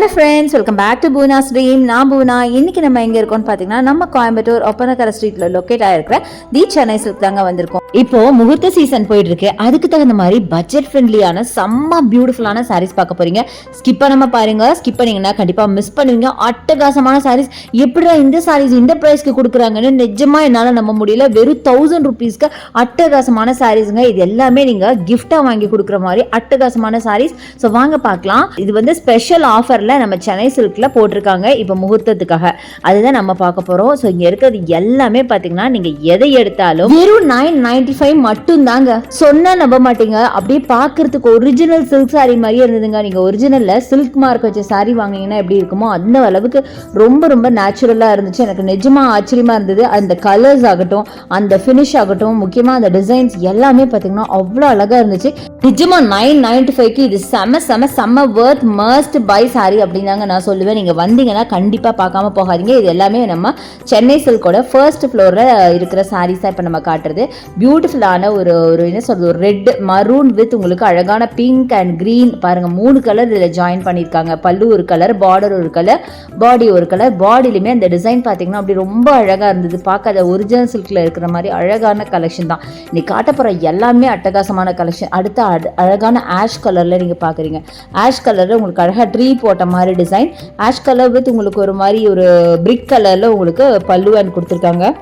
Hello friends welcome back to Poona stream நான் பூனா இன்னைக்கு நம்ம எங்கே இருக்கோம்னு பார்த்தீங்கன்னா நம்ம கோயம்புத்தூர் ஒப்பனக்கரை ஸ்ட்ரீட்ல லொக்கேட் ஆயிருக்கிற தி சென்னை சில்க் தாங்க வந்திருக்கோம். இப்போ முகூர்த்த சீசன் போயிட்டு இருக்கு அதுக்கு தகுந்த மாதிரி பட்ஜெட் ஃப்ரெண்ட்லியான செம்ம பியூட்டிஃபுல்லான சாரீஸ் பார்க்க போறீங்க. ஸ்கிப் பண்ணாம பாருங்க. ஸ்கிப் பண்ணீங்கன்னா கண்டிப்பா மிஸ் பண்ணுவீங்க. அட்டகாசமான சாரீஸ் எப்படிடா இந்த சாரீஸ் இந்த ப்ரைஸ்க்கு கொடுக்குறாங்கன்னு நிஜமா என்னால நம்ப முடியல. வெறும் தௌசண்ட் ருபீஸ்க்கு அட்டகாசமான சாரீஸுங்க இது எல்லாமே நீங்க கிஃப்டா வாங்கி கொடுக்குற மாதிரி அட்டகாசமான சாரீஸ் ஸோ வாங்க பார்க்கலாம். இது வந்து ஸ்பெஷல் ஆஃபர்ல நம்ம சென்னை சில்க்ல போட்டிருக்காங்க இப்போ முகூர்த்தத்துக்காக. அதுதான் நம்ம பார்க்க போறோம். ஸோ இங்கே இருக்கிறது எல்லாமே பார்த்தீங்கன்னா நீங்க எதை எடுத்தாலும் வெறும் நைன் நைன்டி ஃபைவ் மட்டும் தாங்க சொன்னா நம்ப மாட்டீங்க. அப்படியே பார்க்கறதுக்கு ஒரிஜினல் சில்க் சாரி மாதிரியே இருந்ததுங்க. நீங்க ஒரிஜினலில் சில்க் மார்க் வச்ச சாரி வாங்கினீங்கன்னா எப்படி இருக்குமோ அந்த அளவுக்கு ரொம்ப ரொம்ப நேச்சுரலா இருந்துச்சு. எனக்கு நிஜமா ஆச்சரியமா இருந்தது. அந்த கலர்ஸ் ஆகட்டும் அந்த ஃபினிஷ் ஆகட்டும் முக்கியமா அந்த டிசைன்ஸ் எல்லாமே பார்த்தீங்கன்னா அவ்வளோ அழகா இருந்துச்சு. நிஜமா நைன் நைன்டி ஃபைவ்க்கு இது செம செம செம்ம வேர்த் மஸ்ட் பை சாரி அப்படிதாங்க நான் சொல்லுவேன். நீங்கள் வந்தீங்கன்னா கண்டிப்பாக பார்க்காம போகாதீங்க. இது எல்லாமே நம்ம சென்னை சில்கோட ஃபர்ஸ்ட் ஃப்ளோரில் இருக்கிற சாரீஸ் தான் இப்போ நம்ம காட்டுறது. பியூட்டிஃபுல்லான ஒரு ஒரு என்ன சொல்கிறது ஒரு ரெட் மரூன் வித் உங்களுக்கு அழகான பிங்க் அண்ட் க்ரீன் பாருங்கள் மூணு கலர் இதில் ஜாயின் பண்ணியிருக்காங்க. பல்லு ஒரு கலர் பார்டர் ஒரு கலர் பாடி ஒரு கலர் பாடியிலுமே அந்த டிசைன் பார்த்தீங்கன்னா அப்படி ரொம்ப அழகாக இருந்தது. பார்க்க அதை ஒரிஜினல் சில்கில் இருக்கிற மாதிரி அழகான கலெக்ஷன் தான். இன்னைக்கு காட்ட போகிற எல்லாமே அட்டகாசமான கலெக்ஷன் அடுத்த அழகான ஆஷ் கலரில் நீங்கள் பார்க்குறீங்க. ஆஷ் கலரில் உங்களுக்கு அழகாக ட்ரீ போட்ட மாதிரி டிசைன் ஆஷ் கலர் வித் உங்களுக்கு ஒரு மாதிரி ஒரு பிரிக் கலரில் உங்களுக்கு பல்லு அண்ட் கொடுத்துருக்காங்க.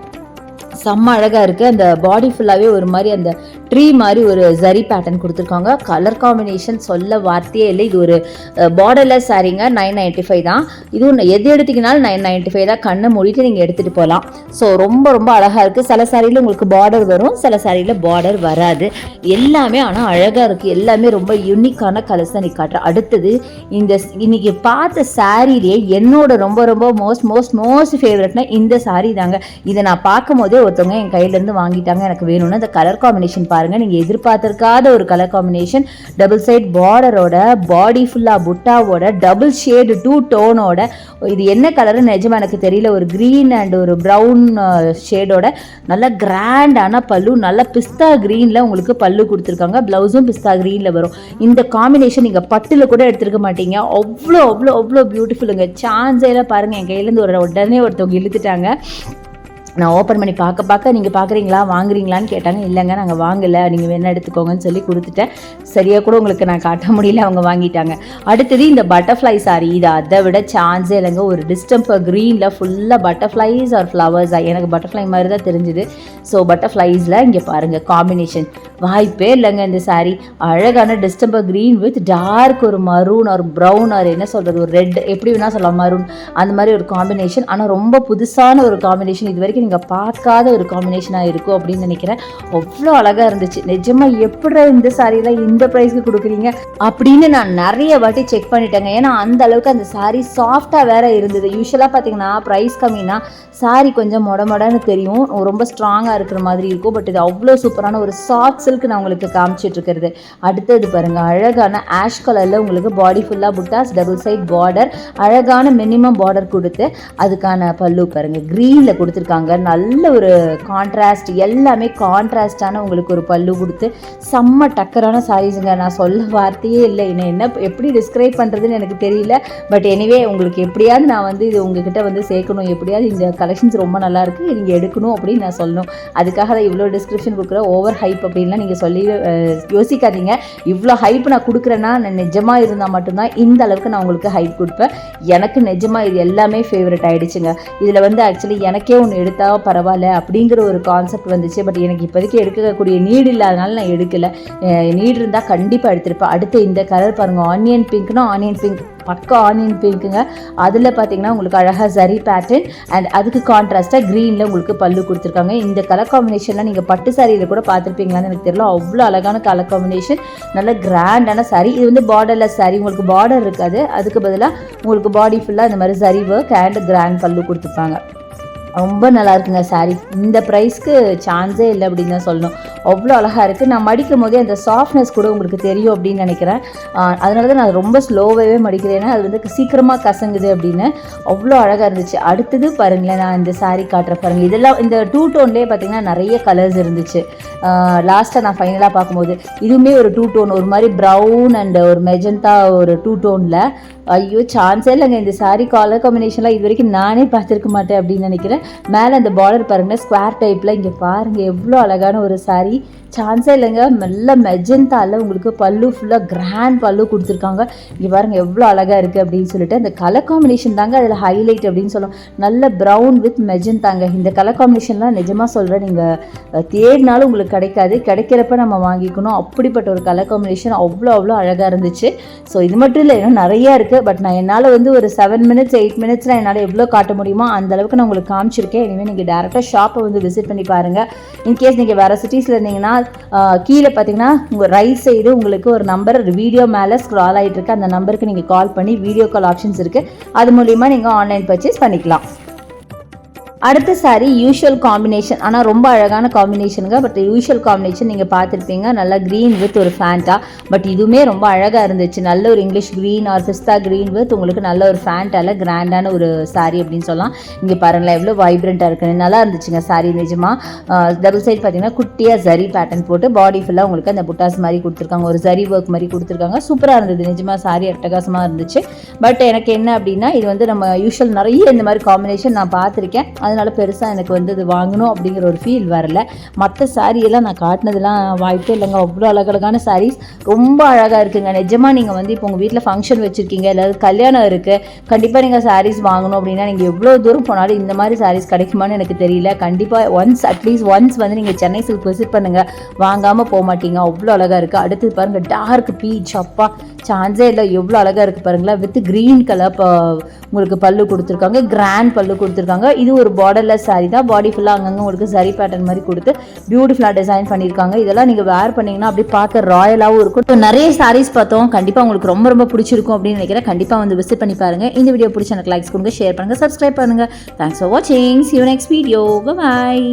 செம்ம அழகாக இருக்குது அந்த பாடி ஃபுல்லாகவே ஒரு மாதிரி அந்த ட்ரீ மாதிரி ஒரு ஜரி பேட்டர்ன் கொடுத்துருக்காங்க. கலர் காம்பினேஷன் சொல்ல வார்த்தையே இல்லை. இது ஒரு பார்டர்லெஸ் சாரீங்க நைன் நைன்ட்டி ஃபைவ் தான். இதுவும் எது எடுத்தீங்கனாலும் நைன் நைன்ட்டி ஃபைவ் தான். கண்ணை மூடிட்டு நீங்கள் எடுத்துகிட்டு போகலாம் ஸோ ரொம்ப ரொம்ப அழகாக இருக்குது சில சாரியில் உங்களுக்கு பார்டர் வரும். சில சாரியில் பார்டர் வராது. எல்லாமே ஆனால் அழகாக இருக்குது எல்லாமே ரொம்ப யூனிக்கான கலர்ஸ் தான் நீ காட்டுறேன் அடுத்தது இந்த இன்றைக்கி இன்னைக்கு பார்த்த சாரிலேயே என்னோட ரொம்ப ரொம்ப மோஸ்ட் மோஸ்ட் மோஸ்ட் ஃபேவரட்னா இந்த சாரி தாங்க. இதை நான் பார்க்கும் போதே ஒருத்தவங்க என் கையிலேருந்து வாங்கிட்டாங்க. எனக்கு வேணும்னு அந்த கலர் காம்பினேஷன் பாருங்கள் நீங்கள் எதிர்பார்த்திருக்காத ஒரு கலர் காம்பினேஷன் டபுள் சைட் பார்டரோட பாடி ஃபுல்லாக புட்டாவோட டபுள் ஷேடு டூ டோனோட இது என்ன கலர் நிஜமா எனக்கு தெரியல. ஒரு க்ரீன் அண்ட் ஒரு ப்ரௌன் ஷேடோட நல்ல கிராண்டான பல்லு நல்ல பிஸ்தா க்ரீனில் உங்களுக்கு பல்லு கொடுத்துருக்காங்க. ப்ளவுஸும் பிஸ்தா க்ரீனில் வரும். இந்த காம்பினேஷன் நீங்கள் பட்டில் கூட எடுத்திருக்க மாட்டீங்க. அவ்வளோ அவ்வளோ அவ்வளோ பியூட்டிஃபுல்லுங்க சான்ஸேலாம் பாருங்கள் என் கையிலேருந்து ஒரு உடனே ஒருத்தவங்க இழுத்துட்டாங்க. நான் ஓப்பன் பண்ணி பார்க்க பார்க்க நீங்கள் பார்க்குறீங்களா? வாங்குறீங்களான்னு கேட்டாங்க. இல்லைங்க நாங்கள் வாங்கலை. நீங்கள் வேணா எடுத்துக்கோங்கன்னு சொல்லி கொடுத்துட்டேன். சரியாக கூட உங்களுக்கு நான் காட்ட முடியல அவங்க வாங்கிட்டாங்க. அடுத்தது இந்த பட்டர்ஃப்ளை சாரி இது அதை விட சான்ஸே இல்லைங்க. ஒரு டிஸ்டம்பர் க்ரீனில் ஃபுல்லாக பட்டர்ஃப்ளைஸ் ஆர் ஃப்ளவர்ஸ் எனக்கு பட்டர்ஃப்ளை மாதிரி தான் தெரிஞ்சுது. ஸோ பட்டர்ஃப்ளைஸில் இங்கே பாருங்கள் காம்பினேஷன் வாய்ப்பே இல்லைங்க இந்த சாரி அழகான டிஸ்டம்பர் க்ரீன் வித் டார்க் ஒரு மரூன் ஒரு ப்ரௌன் ஒரு என்ன சொல்கிறது ஒரு ரெட் எப்படி வேணால் சொல்லலாம் மரூன் அந்த மாதிரி ஒரு காம்பினேஷன் ஆனால் ரொம்ப புதுசான ஒரு காம்பினேஷன் இது வரைக்கும் நீங்கள் பார்க்காத ஒரு காம்பினேஷனாக இருக்கும் அப்படின்னு நினைக்கிறேன். அவ்வளோ அழகாக இருந்துச்சு. நிஜமாக எப்படி இந்த சாரியில் இந்த ப்ரைஸ்க்கு கொடுக்குறீங்க? அப்படின்னு நான் நிறைய வாட்டி செக் பண்ணிட்டேங்க. ஏன்னா அந்த அளவுக்கு அந்த சாரீ சாஃப்டாக வேற இருந்தது. யூஸ்வலாக பார்த்தீங்கன்னா ப்ரைஸ் கம்மினா சாரி கொஞ்சம் மொட மொடன்னு தெரியும். ரொம்ப ஸ்ட்ராங்காக இருக்கிற மாதிரி இருக்கும். பட் இது அவ்வளோ சூப்பரான ஒரு சாஃப்ட் சில்க் நான் உங்களுக்கு காமிச்சிட்டு இருக்கிறது. அடுத்தது பாருங்கள் அழகான ஆஷ் கலரில் உங்களுக்கு பாடி ஃபுல்லாக புட்டாஸ் டபுள் சைட் பார்டர் அழகான மினிமம் பார்டர் கொடுத்து அதுக்கான பல்லு பாருங்க. க்ரீனில் கொடுத்துருக்காங்க. நல்ல ஒரு கான்ட்ராஸ்ட் எல்லாமே கான்ட்ராஸ்டான உங்களுக்கு ஒரு பல்லு கொடுத்து செம்ம டக்கரான சாரீஸுங்க நான் சொல்ல வார்த்தையே இல்லை. என்ன என்ன எப்படி டிஸ்கிரைப் பண்ணுறதுன்னு எனக்கு தெரியல. பட் எனிவே உங்களுக்கு எப்படியாவது நான் வந்து இது உங்ககிட்ட வந்து சேர்க்கணும். எப்படியாவது இந்த கலெக்ஷன்ஸ் ரொம்ப நல்லா இருக்குது நீங்கள் எடுக்கணும் அப்படின்னு நான் சொல்லணும். அதுக்காக தான் இவ்வளோ டிஸ்கிரிப்ஷன் கொடுக்குற ஓவர் ஹைப் அப்படின்லாம் நீங்கள் சொல்லி யோசிக்காதீங்க. இவ்வளோ ஹைப் நான் கொடுக்குறேன்னா நான் நிஜமாக இருந்தால் மட்டும்தான் இந்த அளவுக்கு நான் உங்களுக்கு ஹைப் கொடுப்பேன். எனக்கு நிஜமாக இது எல்லாமே ஃபேவரட் ஆகிடுச்சுங்க இதில் வந்து ஆக்சுவலி எனக்கே ஒன்று எடுத்து பரவாயில்ல அப்படிங்கிற ஒரு கான்செப்ட் வந்துச்சு. பட் எனக்கு இப்போதைக்கு எடுக்கக்கூடிய நீடு இல்லாதனால நான் எடுக்கலை. நீடு இருந்தால் கண்டிப்பாக எடுத்திருப்பேன். அடுத்து இந்த கலர் பாருங்கள் ஆனியன் பிங்க்னா ஆனியன் பிங்க் பக்கா ஆனியன் பிங்க்குங்க அதில் பார்த்தீங்கன்னா உங்களுக்கு அழகாக சரி பேட்டர்ன் அண்ட் அதுக்கு கான்ட்ராஸ்ட்டாக க்ரீனில் உங்களுக்கு பல்லு கொடுத்துருக்காங்க. இந்த கலர் காம்பினேஷன்லாம் நீங்கள் பட்டு சாரியில் கூட பார்த்துருப்பீங்களான்னு எனக்கு தெரியல. அவ்வளோ அழகான கலர் காம்பினேஷன் நல்ல கிராண்டான saree இது வந்து பார்டர்லெஸ் saree உங்களுக்கு பார்டர் இருக்காது. அதுக்கு பதிலாக உங்களுக்கு பாடி ஃபுல்லாக இந்த மாதிரி சரி ஒர்க் அண்ட் கிராண்ட் பல்லு கொடுத்துருப்பாங்க. ரொம்ப நல்லா இருக்குங்க சாரி இந்த ப்ரைஸ்க்கு சான்ஸே இல்லை அப்படின்னு தான் சொல்லணும். அவ்வளோ அழகாக இருக்குது நான் மடிக்கும் போதே அந்த சாஃப்ட்னஸ் கூட உங்களுக்கு தெரியும் அப்படின்னு நினைக்கிறேன். அதனால தான் நான் ரொம்ப ஸ்லோவாகவே மடிக்கிறேன். அது வந்து சீக்கிரமாக கசங்குது அப்படின்னு அவ்வளோ அழகாக இருந்துச்சு. அடுத்தது பாருங்களேன் நான் இந்த saree காட்டுற பாருங்க. இதெல்லாம் இந்த டூ டோன்லேயே பார்த்தீங்கன்னா நிறைய கலர்ஸ் இருந்துச்சு. லாஸ்ட்டாக நான் ஃபைனலாக பார்க்கும்போது இதுவுமே ஒரு டூ டோன் ஒரு மாதிரி ப்ரௌன் அண்ட் ஒரு மெஜந்தா ஒரு டூ டோனில் ஐயோ சான்ஸே இல்லைங்க. இந்த saree கலர் காம்பினேஷன்லாம் இது வரைக்கும் நானே பார்த்துருக்க மாட்டேன் அப்படின்னு நினைக்கிறேன். மேலே அந்த பார்டர் பாருங்கள் ஸ்கொயர் டைப்பில் இங்கே பாருங்கள் எவ்வளோ அழகான ஒரு saree. சான்ஸே இல்லைங்க மெல்ல மெஜந்தாவில் உங்களுக்கு பல்லு ஃபுல்லாக கிராண்ட் பல்லு கொடுத்துருக்காங்க. இங்கே பாருங்கள் எவ்வளோ அழகாக இருக்குது அப்படின்னு சொல்லிட்டு அந்த கலர் காம்பினேஷன் தாங்க அதில் ஹைலைட் அப்படின்னு சொல்லலாம் நல்ல ப்ரௌன் வித் மெஜந்தாங்க இந்த கலர் காம்பினேஷன்லாம் நிஜமாக சொல்கிறேன் நீங்கள் தேடினாலும் உங்களுக்கு கிடைக்காது. கிடைக்கிறப்ப நம்ம வாங்கிக்கணும். அப்படிப்பட்ட ஒரு கலர் காம்பினேஷன் அவ்வளோ அவ்வளோ அழகாக இருந்துச்சு. ஸோ இது மட்டும் இல்லை இன்னும் நிறையா இருக்குது பட் நான் என்னால் வந்து ஒரு செவன் மினிட்ஸ் எயிட் மினிட்ஸில் என்னால் எவ்வளோ காட்ட முடியுமோ அந்த அளவுக்கு நான் உங்களுக்கு காமிச்சிருக்கேன். இனிமேல் நீங்கள் டேரெக்டாக ஷாப்பை வந்து விசிட் பண்ணி பாருங்கள் இன்கேஸ் நீங்கள் வேறு சிட்டிஸில் இருந்தீங்கன்னா கீழே பார்த்தீங்கன்னா உங்கள் ரைட் சைடு உங்களுக்கு ஒரு நம்பர் வீடியோ மேலே ஸ்க்ரால் ஆகிட்டு இருக்கு. அந்த நம்பருக்கு நீங்கள் கால் பண்ணி வீடியோ கால் ஆப்ஷன்ஸ் இருக்குது அது மூலிமா நீங்கள் ஆன்லைன் பர்ச்சேஸ் பண்ணிக்கலாம். அடுத்த சாரி யூஷுவல் காம்பினேஷன் ஆனால் ரொம்ப அழகான காம்பினேஷனுங்க பட் யூஷுவல் காம்பினேஷன் நீங்கள் பார்த்துருப்பீங்க. நல்லா க்ரீன் வித் ஒரு ஃபேண்டா பட் இதுவுமே ரொம்ப அழகாக இருந்துச்சு. நல்ல ஒரு இங்கிலீஷ் க்ரீன் ஆர் பிஸ்தா க்ரீன் வித் உங்களுக்கு நல்ல ஒரு ஃபேண்டால கிராண்டான ஒரு சாரி அப்படின்னு சொல்லலாம். இங்கே பாருங்களேன் எவ்வளோ வைப்ரண்ட்டாக இருக்குன்னு. நல்லா இருந்துச்சுங்க சாரி நிஜமாக டபுள் சைட் பார்த்தீங்கன்னா குட்டியாக ஜரி பேட்டர்ன் போட்டு பாடி ஃபுல்லாக உங்களுக்கு அந்த புட்டாஸ் மாதிரி கொடுத்துருக்காங்க. ஒரு ஜரி ஒர்க் மாதிரி கொடுத்துருக்காங்க. சூப்பராக இருந்தது. நிஜமாக சாரி அட்டகாசமாக இருந்துச்சு. பட் எனக்கு என்ன அப்படின்னா இது வந்து நம்ம யூஷுவல் நிறைய இந்த மாதிரி காம்பினேஷன் நான் பார்த்துருக்கேன். அதனால பெருசாக எனக்கு வந்து இது வாங்கணும் அப்படிங்கிற ஒரு ஃபீல் வரல. மற்ற சாரியெல்லாம் நான் காட்டினதெல்லாம் வாய்ப்பே இல்லைங்க. அவ்வளோ அழகழகான சாரீஸ் ரொம்ப அழகாக இருக்குங்க. நிஜமாக நீங்கள் வந்து இப்போ உங்கள் வீட்டில் ஃபங்க்ஷன் வச்சுருக்கீங்க இல்லை கல்யாணம் இருக்குது கண்டிப்பாக நீங்கள் சாரீஸ் வாங்கணும் அப்படின்னா நீங்கள் எவ்வளோ தூரம் போனாலும் இந்த மாதிரி சாரீஸ் கிடைக்குமான்னு எனக்கு தெரியல. கண்டிப்பாக ஒன்ஸ் அட்லீஸ்ட் ஒன்ஸ் வந்து நீங்கள் சென்னை சில்க் விசிட் பண்ணுங்கள் வாங்காமல் போக மாட்டீங்க. அவ்வளோ அழகாக இருக்குது அடுத்து பாருங்கள் டார்க் பீச் அப்பா சான்ஸே இல்லை. எவ்வளோ அழகாக இருக்குது பாருங்களேன். வித் க்ரீன் கலர் உங்களுக்கு பல்லு கொடுத்துருக்காங்க. கிராண்ட் பல்லு கொடுத்துருக்காங்க. இது ஒரு பார்டர்லெஸ் சாரீ தான். பாடி ஃபுல்லாக அங்கங்கே உங்களுக்கு சரி பேட்டர்ன் மாதிரி கொடுத்து பியூட்டிஃபுல்லாக டிசைன் பண்ணியிருக்காங்க. இதெல்லாம் நீங்கள் வேர் பண்ணீங்கன்னா அப்படியே பார்க்க ராயலாகவும் இருக்கும். இப்போ நிறைய சாரீஸ் பார்த்தோம். கண்டிப்பாக உங்களுக்கு ரொம்ப ரொம்ப பிடிச்சிருக்கும் அப்படின்னு நினைக்கிறேன். கண்டிப்பாக வந்து விசிட் பண்ணி பாருங்கள் இந்த வீடியோ பிடிச்ச எனக்கு லைக்ஸ் கொடுங்க ஷேர் பண்ணுங்கள் சப்ஸ்கிரைப் பண்ணுங்கள் தேங்க்ஸ் ஃபார் வாட்சிங் see you next video bye